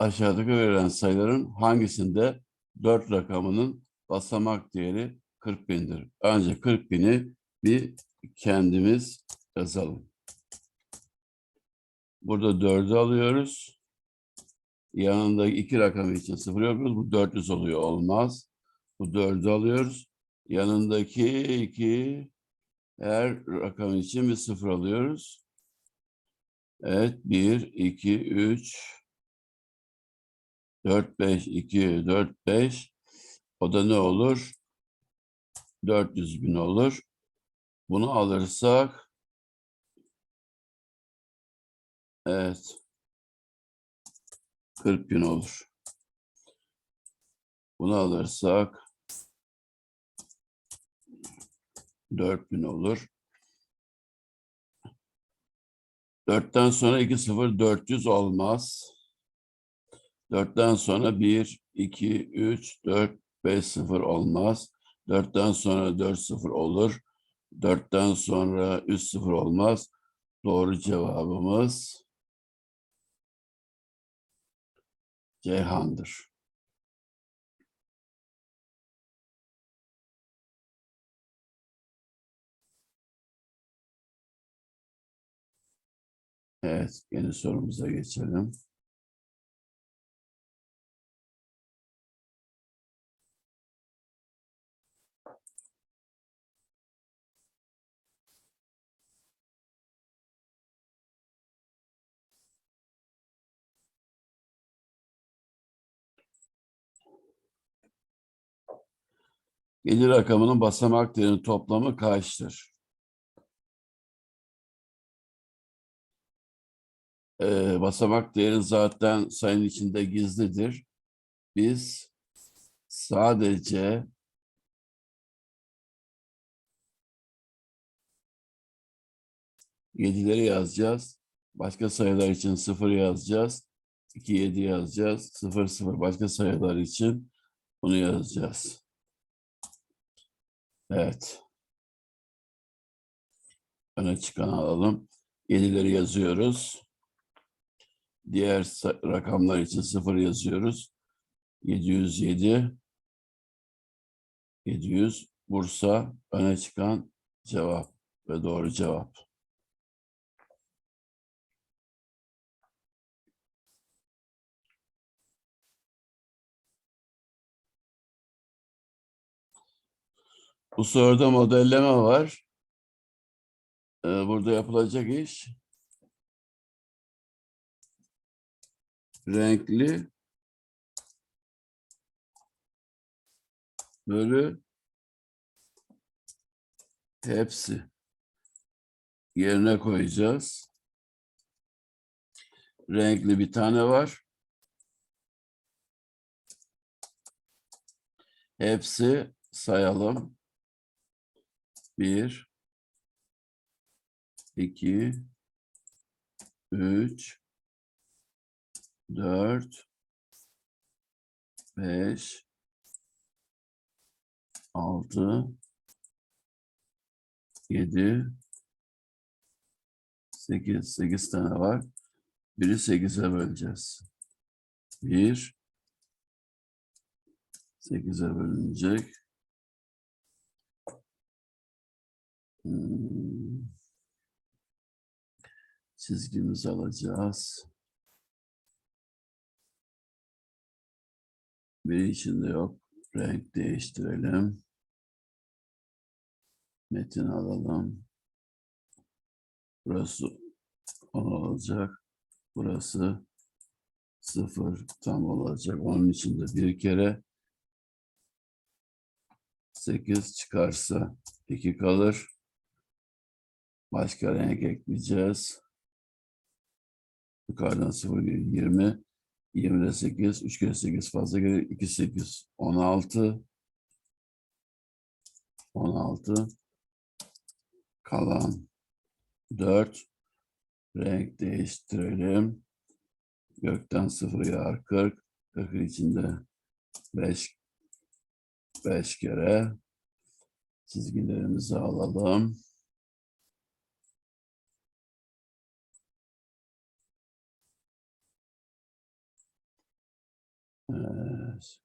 aşağıdaki verilen sayıların hangisinde 4 rakamının basamak değeri 40 bindir? Önce 40 bini bir kendimiz yazalım. Burada 4'ü alıyoruz. Yanında iki rakam için sıfır yapıyoruz. Bu 400 oluyor. Olmaz. Bu 4'ü alıyoruz. Yanındaki iki her rakam için bir sıfır alıyoruz. Evet. 1, 2, 3, 4, 5, 2, 4, 5. O da ne olur? 400 bin olur. Bunu alırsak evet 40 bin olur. Bunu alırsak 4 bin olur. 4'ten sonra 2 0 400 olmaz. 4'ten sonra 1 2 3 4 5 0 olmaz. 4'ten sonra 4 0 olur. 4'ten sonra 3 0 olmaz. Doğru cevabımız Ceyhan'dır. Evet, yeni sorumuza geçelim. Gelir rakamının basamak değerinin toplamı kaçtır? Ee, basamak değeri zaten sayının içinde gizlidir. Biz sadece yedileri yazacağız. Başka sayılar için sıfır yazacağız. 2, 7 yazacağız. 0, 0 başka sayılar için bunu yazacağız. Evet. Öne çıkan alalım. 7'leri yazıyoruz. Diğer rakamlar için 0 yazıyoruz. 707 700 Bursa öne çıkan cevap ve doğru cevap. Bu soruda modelleme var. Ee, burada yapılacak iş renkli bölü hepsi yerine koyacağız. Renkli bir tane var. Hepsi sayalım. Bir, iki, üç, dört, beş, altı, yedi, sekiz. Sekiz tane var. Biri sekize böleceğiz. Bir, sekize bölünecek. Çizgimizi alacağız. Bir içinde yok. Renk değiştirelim. Metin alalım. Burası 10 olacak. Burası 0 tam olacak. Onun içinde bir kere 8 çıkarsa 2 kalır. Başka renk ekleyeceğiz. Yukarıdan 0 gelir 20. 20'de 8. 3 kere 8 fazla gelir. 2 8. 16. 16. Kalan 4. Renk değiştirelim. Gökten 0 yağar 40. 40'ın içinde 5 5 kere çizgilerimizi alalım. Evet.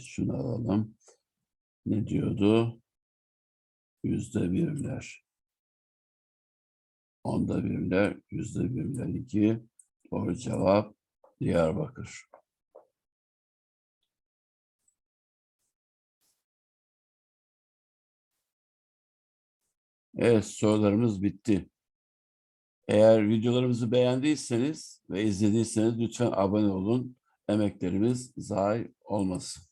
Şunu alalım. Ne diyordu? Yüzde birler. Onda birler, yüzde birler iki. Doğru cevap Diyarbakır. Evet, sorularımız bitti. Eğer videolarımızı beğendiyseniz ve izlediyseniz lütfen abone olun. Emeklerimiz zayi olmasın.